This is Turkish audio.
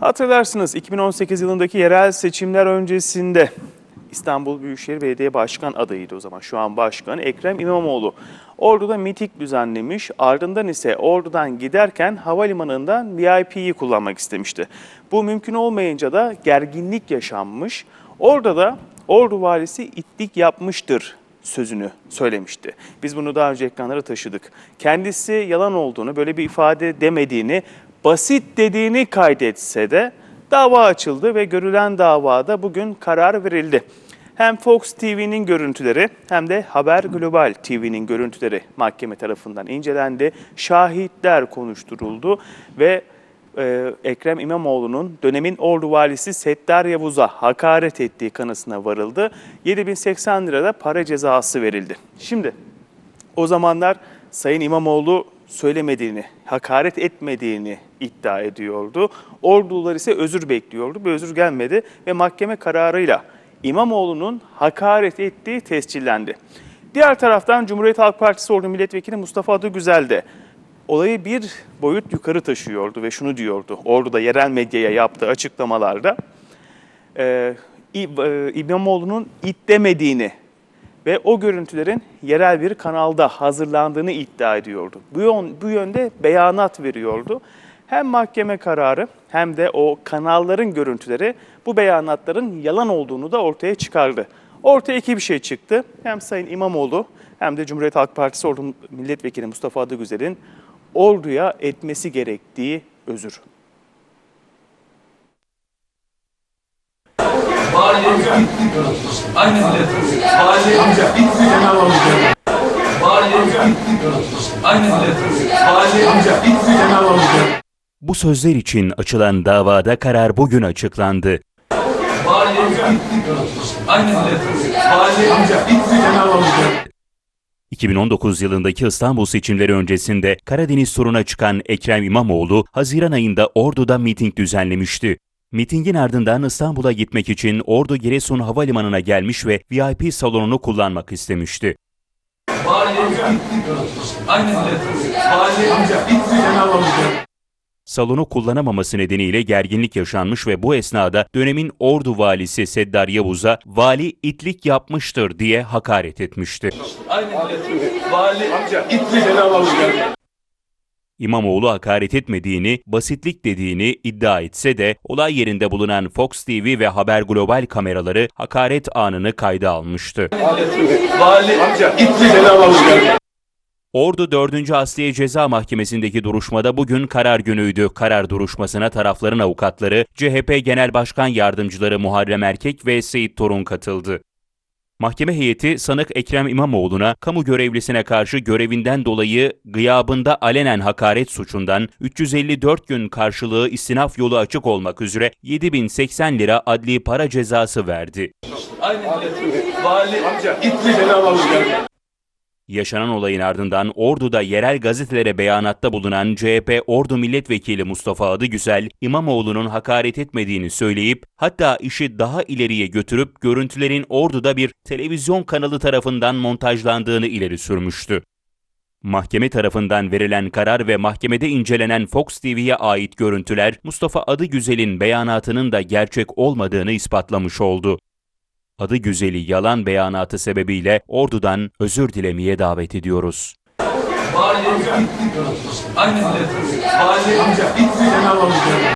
Hatırlarsınız 2018 yılındaki yerel seçimler öncesinde İstanbul Büyükşehir Belediye Başkan adayıydı o zaman. Şu an başkan Ekrem İmamoğlu. Ordu'da miting düzenlemiş. Ardından ise Ordu'dan giderken havalimanından VIP'yi kullanmak istemişti. Bu mümkün olmayınca da gerginlik yaşanmış. Orada da Ordu valisi itlik yapmıştır sözünü söylemişti. Biz bunu daha önce ekranlara taşıdık. Kendisi yalan olduğunu, böyle bir ifade demediğini, basit dediğini kaydetse de dava açıldı ve görülen davada bugün karar verildi. Hem Fox TV'nin görüntüleri hem de Haber Global TV'nin görüntüleri mahkeme tarafından incelendi. Şahitler konuşturuldu ve e, Ekrem İmamoğlu'nun dönemin Ordu valisi Settar Yavuz'a hakaret ettiği kanısına varıldı. 7080 lirada para cezası verildi. Şimdi o zamanlar Sayın İmamoğlu söylemediğini, hakaret etmediğini iddia ediyordu. Ordular ise özür bekliyordu. Bu özür gelmedi ve mahkeme kararıyla İmamoğlu'nun hakaret ettiği tescillendi. Diğer taraftan Cumhuriyet Halk Partisi Ordu Milletvekili Mustafa Adıgüzel de olayı bir boyut yukarı taşıyordu ve şunu diyordu. Ordu'da yerel medyaya yaptığı açıklamalarda e, İ- e, İmamoğlu'nun it demediğini ve o görüntülerin yerel bir kanalda hazırlandığını iddia ediyordu. Bu, yön, bu yönde beyanat veriyordu. Hem mahkeme kararı hem de o kanalların görüntüleri bu beyanatların yalan olduğunu da ortaya çıkardı. Ortaya iki bir şey çıktı. Hem Sayın İmamoğlu hem de Cumhuriyet Halk Partisi Ordu Milletvekili Mustafa Adıgüzel'in orduya etmesi gerektiği özür. Bu sözler için açılan davada karar bugün açıklandı. Vali Aynen öyle. Vali amca bitti cenab 2019 yılındaki İstanbul seçimleri öncesinde Karadeniz turuna çıkan Ekrem İmamoğlu, Haziran ayında Ordu'da miting düzenlemişti. Mitingin ardından İstanbul'a gitmek için Ordu Giresun Havalimanı'na gelmiş ve VIP salonunu kullanmak istemişti. Salonu kullanamaması nedeniyle gerginlik yaşanmış ve bu esnada dönemin Ordu valisi Seddar Yavuz'a vali itlik yapmıştır diye hakaret etmişti. Öyle. Vali cenab İmamoğlu hakaret etmediğini, basitlik dediğini iddia etse de olay yerinde bulunan Fox TV ve Haber Global kameraları hakaret anını kayda almıştı. Vali amca cenab Ordu 4. Asliye Ceza Mahkemesi'ndeki duruşmada bugün karar günüydü. Karar duruşmasına tarafların avukatları, CHP Genel Başkan Yardımcıları Muharrem Erkek ve Seyit Torun katıldı. Mahkeme heyeti sanık Ekrem İmamoğlu'na kamu görevlisine karşı görevinden dolayı gıyabında alenen hakaret suçundan 354 gün karşılığı istinaf yolu açık olmak üzere 7080 lira adli para cezası verdi. Aynen. Vali amca cenab Yaşanan olayın ardından Ordu'da yerel gazetelere beyanatta bulunan CHP Ordu Milletvekili Mustafa Adıgüzel, İmamoğlu'nun hakaret etmediğini söyleyip hatta işi daha ileriye götürüp görüntülerin Ordu'da bir televizyon kanalı tarafından montajlandığını ileri sürmüştü. Mahkeme tarafından verilen karar ve mahkemede incelenen Fox TV'ye ait görüntüler Mustafa Adıgüzel'in beyanatının da gerçek olmadığını ispatlamış oldu. Adı güzeli yalan beyanatı sebebiyle Ordu'dan özür dilemeye davet ediyoruz. Vali Aynen öyle. Vali amca bitti cenab